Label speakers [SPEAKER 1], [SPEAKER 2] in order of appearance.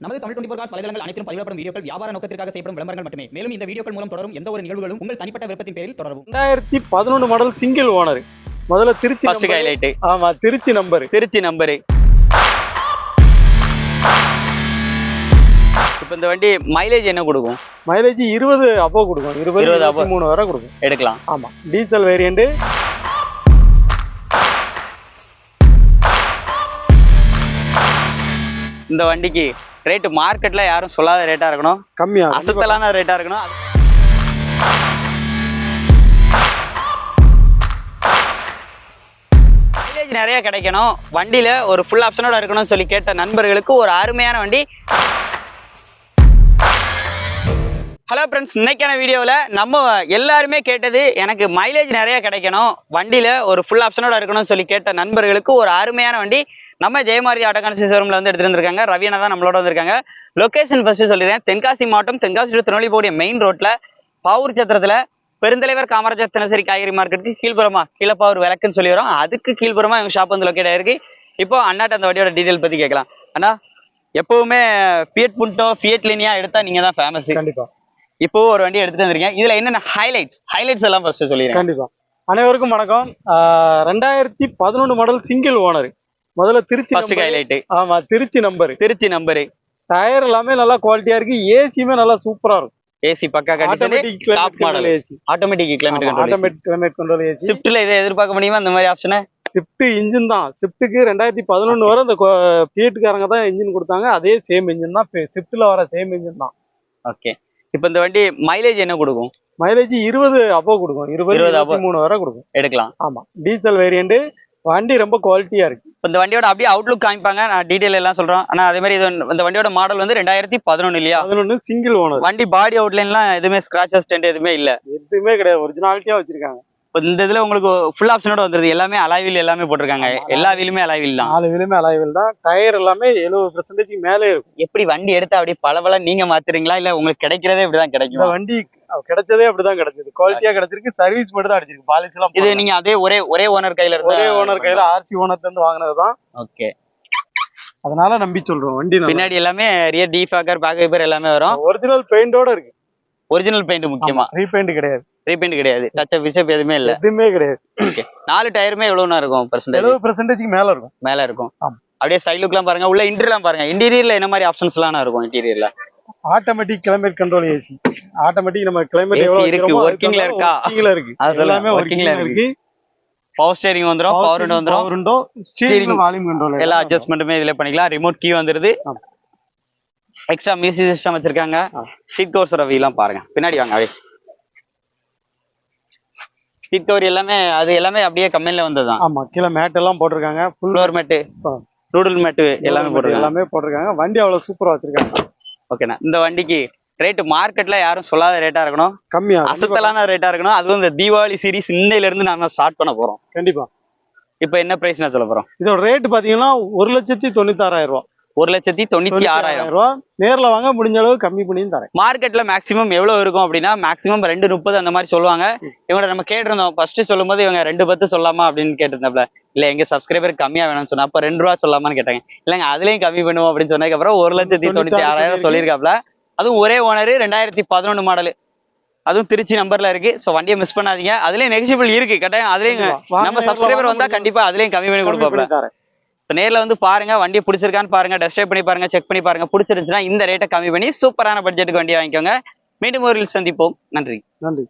[SPEAKER 1] நமது Tamil twenty cos வலைதளங்கள் அனைத்தும் பதிவிடப்படும் வீடியோக்கள் வியாபார நோக்கத்திற்காக செய்யப்படும் விளம்பரங்கள் மட்டுமே. மேலும் இந்த வீடியோக்கள் மூலம் தொடரும் எந்த ஒரு நிகழ்வுகளும் உங்கள் தனிப்பட்ட விருப்பத்தின் பேரில் தொடரவும்.
[SPEAKER 2] ரெண்டாயிரத்தி பதினொன்று மாடல் சிங்கிள் ஓனர் முதல்ல திருச்சி
[SPEAKER 3] ஃபர்ஸ்ட்
[SPEAKER 2] number.
[SPEAKER 3] ஹைலைட்
[SPEAKER 2] ஆமா திருச்சி நம்பர்
[SPEAKER 3] திருச்சி நம்பரு இப்போ இந்த வண்டி மைலேஜ் என்ன கொடுக்கும்?
[SPEAKER 2] மைலேஜ் இருபது அப்போ கொடுக்கும். இருபது
[SPEAKER 3] 20 above.
[SPEAKER 2] இருபத்தி மூணு வரை கொடுக்கும்.
[SPEAKER 3] எடுக்கலாம்.
[SPEAKER 2] ஆமா. டீசல் வேரியண்ட்
[SPEAKER 3] இந்த வண்டிக்கு ரேட்டு மார்க்கெட்ல யாரும் சொல்லாத ரேட்டா இருக்கணும்.
[SPEAKER 2] கம்மியா
[SPEAKER 3] அசத்தலான ரேட்டா இருக்கணும். நிறைய கிடைக்கணும். வண்டியில ஒரு ஃபுல் ஆப்ஷனோட இருக்கணும்னு சொல்லி கேட்ட நண்பர்களுக்கு ஒரு அருமையான வண்டி. ஹலோ ஃப்ரெண்ட்ஸ் இன்னைக்கான வீடியோவில் நம்ம எல்லாருமே கேட்டது எனக்கு மைலேஜ் நிறைய கிடைக்கணும். வண்டியில் ஒரு ஃபுல் ஆப்ஷனோட இருக்கணும்னு சொல்லி கேட்ட நண்பர்களுக்கு ஒரு அருமையான வண்டி நம்ம ஜெயமாரதி ஆட்டோகான்சி ஷோரூமில் வந்து எடுத்துட்டு வந்திருக்காங்க. ரவியனா தான் நம்மளோட வந்திருக்காங்க. லொகேஷன் ஃபஸ்ட்டு சொல்லிடுறேன். தென்காசி மாவட்டம் தென்காசி to திருநெல்வேலி போடிய மெயின் ரோட்டில் பாவூர் சத்திரத்தில் பெருந்தலைவர் காமராஜர் தினசரி காய்கறி மார்க்கெட்டுக்கு கீழ்புறமா கீழப்பாவூர் விளக்குன்னு சொல்லி வரும். அதுக்கு கீழ்புறமா எங்கள் ஷாப் வந்து லொக்கேட் ஆயிருக்கு. இப்போ அண்ணாட்ட அந்த வண்டியோட டீட்டெயில் பற்றி கேட்கலாம். அண்ணா எப்பவுமே ஃபியட் புண்டோ ஃபியட் லினியா எடுத்தா நீங்க தான் ஃபேமஸ்
[SPEAKER 2] கண்டிப்பா.
[SPEAKER 3] இப்போ ஒரு வண்டி எடுத்துட்டு வந்திருக்கேன். இதுல என்னென்ன ஹைலைட்ஸ் ஹைலைட்ஸ் எல்லாம் ஃபர்ஸ்ட் சொல்லிடுறேன்
[SPEAKER 2] கண்டிப்பா. அனைவருக்கும் வணக்கம். ரெண்டாயிரத்தி பதினொன்று மாடல் சிங்கிள் ஓனர் முதல்ல திருச்சி
[SPEAKER 3] ஃபர்ஸ்ட். ஹைலைட்
[SPEAKER 2] ஆமா Trichy number
[SPEAKER 3] Trichy number
[SPEAKER 2] tyre எல்லாமே நல்லா குவாலிட்டியா இருக்கு. ஏசியுமே நல்லா சூப்பரா இருக்கும்.
[SPEAKER 3] ஏசி பக்கா
[SPEAKER 2] automatic
[SPEAKER 3] model.
[SPEAKER 2] Control AC
[SPEAKER 3] automatic climate control
[SPEAKER 2] automatic climate control AC
[SPEAKER 3] ஸ்விஃப்ட்ல இதை எதிர்பார்க்க முடியுமா? அந்த மாதிரி ஆப்ஷனை
[SPEAKER 2] ஸ்விஃப்ட் இன்ஜின் தான். ஸ்விஃப்ட்டுக்கு ரெண்டாயிரத்தி பதினொன்று வரை அந்த பிஎட்டுக்காரங்க தான் இன்ஜின் கொடுத்தாங்க. அதே சேம் இன்ஜின் தான். ஸ்விஃப்ட்ல வர சேம் இன்ஜின் தான்.
[SPEAKER 3] ஓகே இப்போ இந்த வண்டி மைலேஜ் என்ன கொடுக்கும்?
[SPEAKER 2] மைலேஜ் இருபது அப்போ கொடுக்கும். இருபது
[SPEAKER 3] 20
[SPEAKER 2] இருபத்தி
[SPEAKER 3] above.
[SPEAKER 2] மூணு வரை கொடுக்கும்.
[SPEAKER 3] எடுக்கலாம்.
[SPEAKER 2] ஆமா. டீசல் வேரியண்ட் வண்டி ரொம்ப குவாலிட்டியா இருக்கு.
[SPEAKER 3] இப்போ இந்த வண்டியோட அப்படியே அவுட்லுக் காமிப்பாங்க. நான் டீடைல் எல்லாம் சொல்றோம் ஆனா அதே மாதிரி இது இந்த வண்டியோட மாடல் வந்து ரெண்டாயிரத்தி பதினொன்னு இல்லையா?
[SPEAKER 2] பதினொன்று சிங்கிள் ஓனர்
[SPEAKER 3] வண்டி பாடி அவுட்லைன்லாம் எதுவுமே ஸ்கிராச்சஸ் டென்ட் எதுவுமே இல்ல.
[SPEAKER 2] எதுவுமே கிடையாது. ஒரிஜினாலிட்டியா வச்சிருக்காங்க.
[SPEAKER 3] இந்த இதுல உங்களுக்கு ஃபுல் ஆப்ஷனோட வந்துருது. எல்லாமே அலாவில் எல்லாமே போட்டிருக்காங்க. எல்லா வீலுமே அலாவில் தான்.
[SPEAKER 2] நாலு வீலுமே அலைவில் தான். டயர் எல்லாமே எழுபது பெர்சன்டேஜ் மேலே இருக்கும்.
[SPEAKER 3] எப்படி வண்டி எடுத்தா அப்படியே பல நீங்க மாத்துறீங்களா? இல்ல உங்களுக்கு கிடைக்கிறதே இப்படிதான் கிடைக்கும்?
[SPEAKER 2] வண்டி கிடைச்சதே அப்படிதான் கிடைச்சது. குவாலிட்டியா கிடைச்சிருக்கு. சர்வீஸ் மட்டும் தான் அடிச்சிருக்கு. பாலிசி எல்லாம்
[SPEAKER 3] இது. நீங்க அதே ஒரே ஒரே ஓனர் கையில இருந்தா
[SPEAKER 2] ஒரே ஓனர் கையில ஆர்சி ஓனர் இருந்து வாங்கினது தான்
[SPEAKER 3] ஓகே
[SPEAKER 2] அதனால நம்பி சொல்றோம். வண்டி
[SPEAKER 3] பின்னாடி எல்லாமே ரியர் டீஃபாக்கர் பேக் வைப்பர் எல்லாமே வரும்.
[SPEAKER 2] ஒரிஜினல் பெயிண்டோட இருக்கு.
[SPEAKER 3] ஒரிஜினல் பெயிண்ட் முக்கியமா.
[SPEAKER 2] ரீபெயிண்ட் கிடையாது.
[SPEAKER 3] ரீபெயிண்ட் கிடையாது. டச் பிச்சப் எதுவுமே இல்ல.
[SPEAKER 2] எதுவுமே கிடையாது.
[SPEAKER 3] ஓகே நாலு டயருமே எவ்வளவுனா இருக்கும் பர்சன்டேஜ்
[SPEAKER 2] எழுபது பெர்சன்டேஜ்க்கு மேல இருக்கும்.
[SPEAKER 3] மேல இருக்கும். அப்படியே சைடு லுக்லாம் பாருங்க. உள்ள இன்டீரியர்லாம் பாருங்க. இன்டீரியர்ல என்ன மாதிரி ஆப்ஷன்ஸ் எல்லாம் இருக்கும் இன்டீரியர்ல
[SPEAKER 2] automatic climate control AC automatic நம்ம கிளைமேட் எவ்வளவு
[SPEAKER 3] இருக்கு, working ல இருக்கா?
[SPEAKER 2] ஒர்க்கிங்ல இருக்கு.
[SPEAKER 3] அது
[SPEAKER 2] எல்லாமே
[SPEAKER 3] working ல
[SPEAKER 2] ஒர்க்கிங்ல இருக்கு.
[SPEAKER 3] பவர் ஸ்டேரிங் வந்துரும் பவர் விண்டோ வந்துரும்.
[SPEAKER 2] Power window. Steering volume control
[SPEAKER 3] எல்லா அட்ஜஸ்ட்மெண்ட்டுமே இதுல பண்ணிக்கலாம். ரிமோட் கீ வந்துருது. எக்ஸ்ட்ரா மியூசிக் சிஸ்டம் வச்சிருக்காங்க. சீட் கவர்ஸ் ரவிலாம் பாருங்க. பின்னாடி வாங்க அப்படியே. சீட் கவர் எல்லாமே அது எல்லாமே அப்படியே கம்பெனில வந்ததுதான்.
[SPEAKER 2] ஆமா கீழே மேட் எல்லாம் போட்டிருக்காங்க. ஃபுல்
[SPEAKER 3] ஃப்ளோர் மேட்டு
[SPEAKER 2] ஆ.
[SPEAKER 3] ரூடல் மேட்டு எல்லாமே போட்டுருக்காங்க.
[SPEAKER 2] எல்லாமே போட்டிருக்காங்க. வண்டி அவ்வளவு சூப்பரா வச்சிருக்காங்க.
[SPEAKER 3] ஓகேண்ணா இந்த வண்டிக்கு ரேட்டு மார்க்கெட்ல யாரும் சொல்லாத ரேட்டா இருக்கணும்.
[SPEAKER 2] கம்மியா
[SPEAKER 3] அசத்தலான ரேட்டா இருக்கணும். அதுவும் இந்த தீபாவளி சீரிஸ் இன்னையில இருந்து நாம ஸ்டார்ட் பண்ண போறோம்.
[SPEAKER 2] கண்டிப்பா.
[SPEAKER 3] இப்போ என்ன பிரைஸ் நான் சொல்ல போறோம்?
[SPEAKER 2] இதோட ரேட் பாத்தீங்கன்னா ஒரு லட்சத்தி தொண்ணூத்தாறாயிரம் ரூபாய்.
[SPEAKER 3] ஒரு லட்சத்தி தொண்ணூத்தி ஆறாயிரம்.
[SPEAKER 2] ரூபாய் நேர்ல வாங்க முடிஞ்ச அளவு கம்மி பண்ணியும் தரேன்.
[SPEAKER 3] மார்க்கெட்ல மேக்ஸிமம் எவ்வளவு இருக்கும் அப்படின்னா மேக்ஸிமம் ரெண்டு முப்பது அந்த மாதிரி சொல்லுவாங்க. இவங்க நம்ம கேட்டிருந்தோம். ஃபர்ஸ்ட் சொல்லும்போது இவங்க ரெண்டு பத்து சொல்லாமா அப்படின்னு கேட்டிருந்தாப்ல இல்ல எங்க சப்ஸ்கிரைபர் கம்மியா வேணும்னு சொன்னா அப்ப ரெண்டு ரூபா சொல்லாமான்னு கேட்டாங்க. இல்லங்க அதுலயும் கம்மி பண்ணுவோம் அப்படின்னு சொன்னதுக்கு அப்புறம் ஒரு லட்சத்தி தொண்ணூத்தி ஆறாயிரம் சொல்லியிருக்காப்ல அதுவும் ஒரே ஓனர் ரெண்டாயிரத்தி பதினொன்னு மாடல் அதுவும் திருச்சி நம்பர்ல இருக்கு. சோ வண்டியை மிஸ் பண்ணாதீங்க. அதுலயும் நெகிஷிபிள் இருக்கு. கட்டாயம் அதுலயும் நம்ம சப்ஸ்கிரைபர் வந்தா கண்டிப்பா அதுலயும் கம்மி பண்ணி
[SPEAKER 2] பண்ணி தரேன்.
[SPEAKER 3] இப்போ நேர்ல வந்து பாருங்க வண்டியை பிடிச்சிருக்கான்னு பாருங்க டெஸ்ட் பண்ணி பாருங்க செக் பண்ணி பாருங்க பிடிச்சிருந்துச்சுன்னா இந்த ரேட்டை கம்மி பண்ணி சூப்பரான பட்ஜெட்டுக்கு வண்டி வாங்கிக்கோங்க. மீண்டும் ஒரு சந்திப்போம். நன்றி.
[SPEAKER 2] நன்றி.